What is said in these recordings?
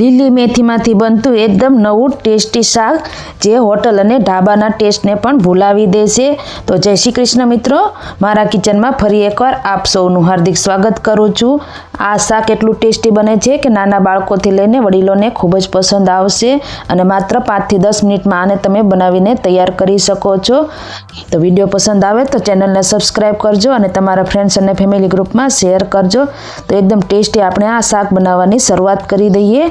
લીલી મેથીમાંથી બનતું એકદમ નવું ટેસ્ટી શાક જે હોટલ અને ઢાબાના ટેસ્ટને પણ ભૂલાવી દેશે. તો જય શ્રી કૃષ્ણ મિત્રો, મારા કિચનમાં ફરી એકવાર આપ સૌનું હાર્દિક સ્વાગત કરું છું. આ શાક એટલું ટેસ્ટી બને છે કે નાના બાળકોથી લઈને વડીલોને ખૂબ જ પસંદ આવશે અને માત્ર પાંચથી દસ મિનિટમાં આને તમે બનાવીને તૈયાર કરી શકો છો. તો વીડિયો પસંદ આવે તો ચેનલને સબસ્ક્રાઈબ કરજો અને તમારા ફ્રેન્ડ્સ અને ફેમિલી ગ્રુપમાં શેર કરજો. તો એકદમ ટેસ્ટી આપણે આ શાક બનાવવાની શરૂઆત કરી દઈએ.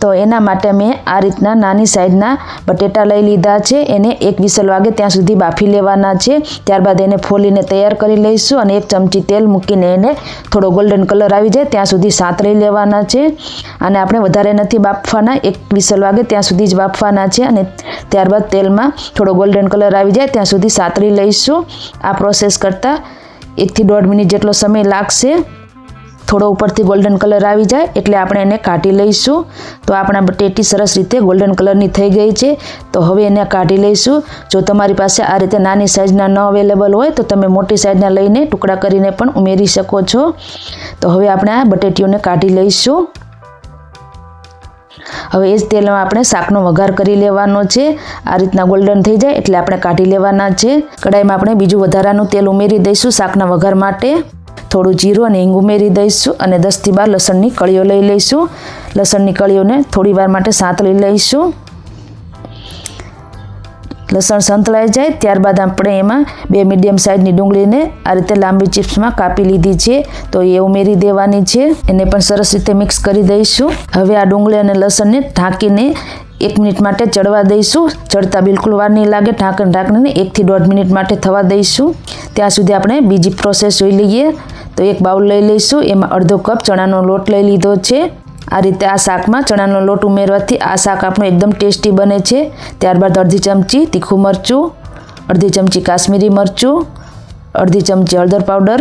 તો એના માટે મેં આ રીતના નાની સાઈઝના બટેટા લઈ લીધા છે. એને એક વિસલ વાગે ત્યાં સુધી બાફી લેવાના છે. ત્યારબાદ એને ફોલીને તૈયાર કરી લઈશું અને એક ચમચી તેલ મૂકીને એને થોડો ગોલ્ડન કલર આવી જાય ત્યાં સુધી સાંતળી લેવાના છે. અને આપણે વધારે નથી બાફવાના. એક વિસલ વાગે ત્યાં સુધી જ બાફવાના છે અને ત્યારબાદ તેલમાં થોડો ગોલ્ડન કલર આવી જાય ત્યાં સુધી સાતરી લઈશું. આ પ્રોસેસ કરતાં એકથી દોઢ મિનિટ જેટલો સમય લાગશે. થોડો ઉપરથી ગોલ્ડન કલર આવી જાય એટલે આપણે એને કાઢી લઈશું. તો આપણા બટેટી સરસ રીતે ગોલ્ડન કલરની થઈ ગઈ છે. તો હવે એને કાઢી લઈશું. જો તમારી પાસે આ રીતે નાની સાઇઝના ન અવેલેબલ હોય તો તમે મોટી સાઇઝના લઈને ટુકડા કરીને પણ ઉમેરી શકો છો. તો હવે આપણે આ બટેટીઓને કાઢી લઈશું. હવે એ જ તેલમાં આપણે શાકનો વઘાર કરી લેવાનો છે. આ રીતના ગોલ્ડન થઈ જાય એટલે આપણે કાઢી લેવાના છે. કડાઈમાં આપણે બીજું વધારાનું તેલ ઉમેરી દઈશું શાકના વઘાર માટે. થોડું જીરું અને હિંગ ઉમેરી દઈશું અને દસથી બાર લસણની કળીઓ લઈ લઈશું. લસણની કળીઓને થોડી વાર માટે સાંતળી લઈશું. લસણ સંતળાઈ જાય ત્યારબાદ આપણે એમાં બે મીડિયમ સાઇઝની ડુંગળીને આ રીતે લાંબી ચિપ્સમાં કાપી લીધી છે. તો એ ઉમેરી દેવાની છે. એને પણ સરસ રીતે મિક્સ કરી દઈશું. હવે આ ડુંગળી અને લસણને ઢાંકીને એક મિનિટ માટે ચડવા દઈશું. ચડતા બિલકુલ વાર નહીં લાગે. ઢાંકણ ઢાંકણીને એકથી દોઢ મિનિટ માટે થવા દઈશું. ત્યાં સુધી આપણે બીજી પ્રોસેસ જોઈ લઈએ. તો એક બાઉલ લઈ લઈશું. એમાં અડધો કપ ચણાનો લોટ લઈ લીધો છે. આ રીતે આ શાકમાં ચણાનો લોટ ઉમેરવાથી આ શાક આપણું એકદમ ટેસ્ટી બને છે. ત્યારબાદ અડધી ચમચી તીખું મરચું, અડધી ચમચી કાશ્મીરી મરચું, અડધી ચમચી હળદર પાવડર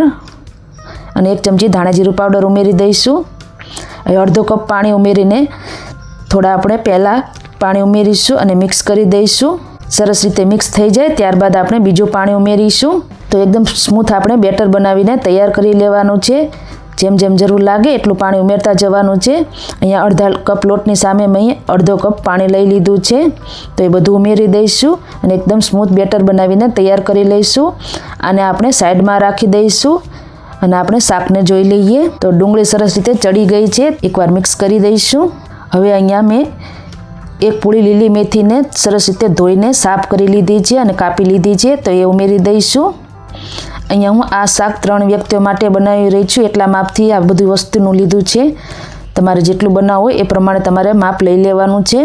અને એક ચમચી ધાણાજીરું પાવડર ઉમેરી દઈશું. હવે અડધો કપ પાણી ઉમેરીને થોડા આપણે પહેલાં પાણી ઉમેરીશું અને મિક્સ કરી દઈશું. સરસ રીતે મિક્સ થઈ જાય. ત્યારબાદ આપણે બીજું પાણી ઉમેરીશું. તો એકદમ સ્મૂથ આપણે બેટર બનાવીને તૈયાર કરી લેવાનું છે. જેમ જેમ જરૂર લાગે એટલું પાણી ઉમેરતા જવાનું છે. અહીંયા અડધા કપ લોટની સામે મેં અડધો કપ પાણી લઈ લીધું છે. તો એ બધું ઉમેરી દઈશું અને એકદમ સ્મૂથ બેટર બનાવીને તૈયાર કરી લઈશું. આને આપણે સાઈડમાં રાખી દઈશું અને આપણે શાકને જોઈ લઈએ. તો ડુંગળી સરસ રીતે ચડી ગઈ છે. એકવાર મિક્સ કરી દઈશું. હવે અહીંયા મેં એક પૂળી લીલી મેથીને સરસ રીતે ધોઈને સાફ કરી લીધી છે અને કાપી લીધી છે. તો એ ઉમેરી દઈશું. અહીંયા હું આ શાક ત્રણ વ્યક્તિઓ માટે બનાવી રહી છું, એટલા માપથી આ બધી વસ્તુનું લીધું છે. તમારે જેટલું બનાવવું હોય એ પ્રમાણે તમારે માપ લઈ લેવાનું છે.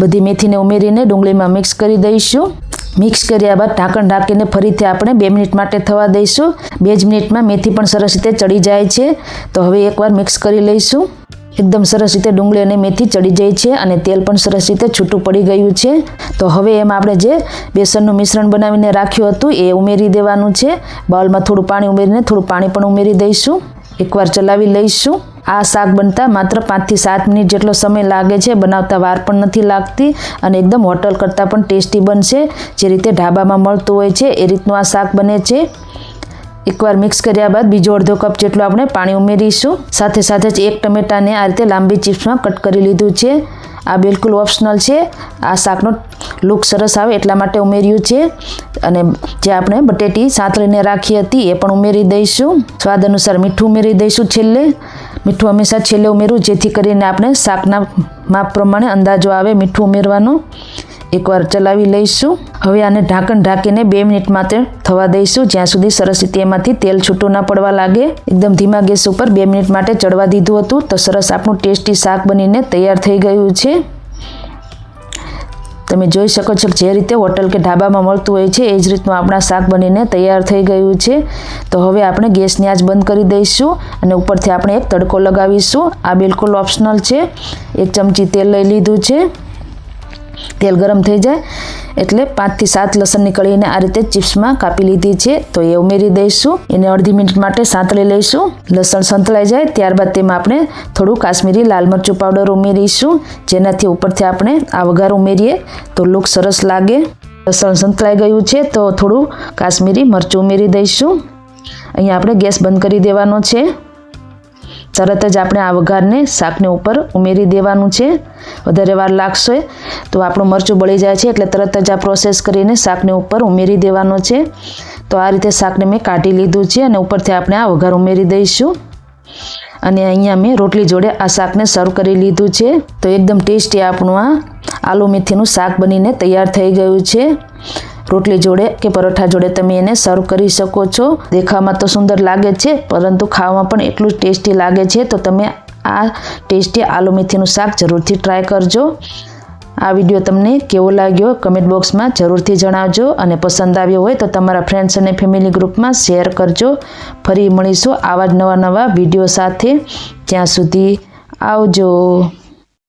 બધી મેથીને ઉમેરીને ડુંગળીમાં મિક્સ કરી દઈશું. મિક્સ કર્યા બાદ ઢાંકણ ઢાંકીને ફરીથી આપણે બે મિનિટ માટે થવા દઈશું. બે જ મિનિટમાં મેથી પણ સરસ રીતે ચડી જાય છે. તો હવે એકવાર મિક્સ કરી લઈશું. એકદમ સરસ રીતે ડુંગળી અને મેથી ચડી જાય છે અને તેલ પણ સરસ રીતે છૂટું પડી ગયું છે. તો હવે એમાં આપણે જે બેસનનું મિશ્રણ બનાવીને રાખ્યું હતું એ ઉમેરી દેવાનું છે. બાઉલમાં થોડું પાણી ઉમેરીને થોડું પાણી પણ ઉમેરી દઈશું. એકવાર ચલાવી લઈશું. આ શાક બનતા માત્ર પાંચથી સાત મિનિટ જેટલો સમય લાગે છે. બનાવતા વાર પણ નથી લાગતી અને એકદમ હોટલ કરતાં પણ ટેસ્ટી બનશે. જે રીતે ઢાબામાં મળતું હોય છે એ રીતનું આ શાક બને છે. એકવાર મિક્સ કર્યા બાદ બીજો અડધો કપ જેટલું આપણે પાણી ઉમેરીશું. સાથે સાથે જ એક ટમેટાને આ રીતે લાંબી ચિપ્સમાં કટ કરી લીધું છે. આ બિલકુલ ઓપ્શનલ છે. આ શાકનો લુક સરસ આવે એટલા માટે ઉમેર્યું છે. અને જે આપણે બટેટી સાંતળીને રાખી હતી એ પણ ઉમેરી દઈશું. સ્વાદ અનુસાર મીઠું ઉમેરી દઈશું છેલ્લે. મીઠું હંમેશા છેલ્લે ઉમેરવું, જેથી કરીને આપણે શાકના માપ પ્રમાણે અંદાજો આવે મીઠું ઉમેરવાનો. એકવાર ચલાવી લઈશું. હવે આને ઢાંકણ ઢાંકીને બે મિનિટ માટે થવા દઈશું. જ્યાં સુધી સરસ રીતે એમાંથી તેલ છૂટું ના પડવા લાગે. એકદમ ધીમા ગેસ ઉપર બે મિનિટ માટે ચડવા દીધું હતું. તો સરસ આપણું ટેસ્ટી શાક બનીને તૈયાર થઈ ગયું છે. તમે જોઈ શકો છો જે રીતે હોટલ કે ઢાબામાં મળતું હોય છે, એ જ રીતનું આપણા શાક બનીને તૈયાર થઈ ગયું છે. તો હવે આપણે ગેસની આંચ બંધ કરી દઈશું અને ઉપરથી આપણે એક તડકો લગાવીશું. આ બિલકુલ ઓપ્શનલ છે. એક ચમચી તેલ લઈ લીધું છે. તેલ ગરમ થઈ જાય એટલે પાંચથી સાત લસણની કળીને આ રીતે ચિપ્સમાં કાપી લીધી છે. તો એ ઉમેરી દઈશું. એને અડધી મિનિટ માટે સાંતળી લઈશું. લસણ સંતળાઈ જાય ત્યારબાદ તેમાં આપણે થોડું કાશ્મીરી લાલ મરચું પાવડર ઉમેરીશું. જેનાથી ઉપરથી આપણે આ વઘાર ઉમેરીએ તો લુક સરસ લાગે. લસણ સંતળાઈ ગયું છે તો થોડું કાશ્મીરી મરચું ઉમેરી દઈશું. અહીંયા આપણે ગેસ બંધ કરી દેવાનો છે. તરત જ આપણે આ વઘારને શાકની ઉપર ઉમેરી દેવાનું છે. વધારે વાર લાગશે તો આપણું મરચું બળી જાય છે એટલે તરત જ આ પ્રોસેસ કરીને શાકને ઉપર ઉમેરી દેવાનો છે. તો આ રીતે શાકને મેં કાઢી લીધું છે અને ઉપરથી આપણે આ વઘાર ઉમેરી દઈશું. અને અહીંયા મેં રોટલી જોડે આ શાકને સર્વ કરી લીધું છે. તો એકદમ ટેસ્ટી આપણું આ આલુ મેથીનું શાક બનીને તૈયાર થઈ ગયું છે. રોટલી જોડે કે પરોઠા જોડે તમે એને સર્વ કરી શકો છો. દેખાવામાં તો સુંદર લાગે છે, પરંતુ ખાવામાં પણ એટલું જ ટેસ્ટી લાગે છે. તો તમે આ ટેસ્ટી આલુ મેથીનું શાક જરૂરથી ટ્રાય કરજો. આ વીડિયો તમને કેવો લાગ્યો? કમેન્ટ બોક્સમાં જરૂરથી જણાવજો અને પસંદ આવ્યો હોય તો તમારા ફ્રેન્ડ્સ અને ફેમિલી ગ્રુપમાં શેર કરજો. ફરી મળીશું આવા જ નવા નવા વીડિયો સાથે. ત્યાં સુધી આવજો.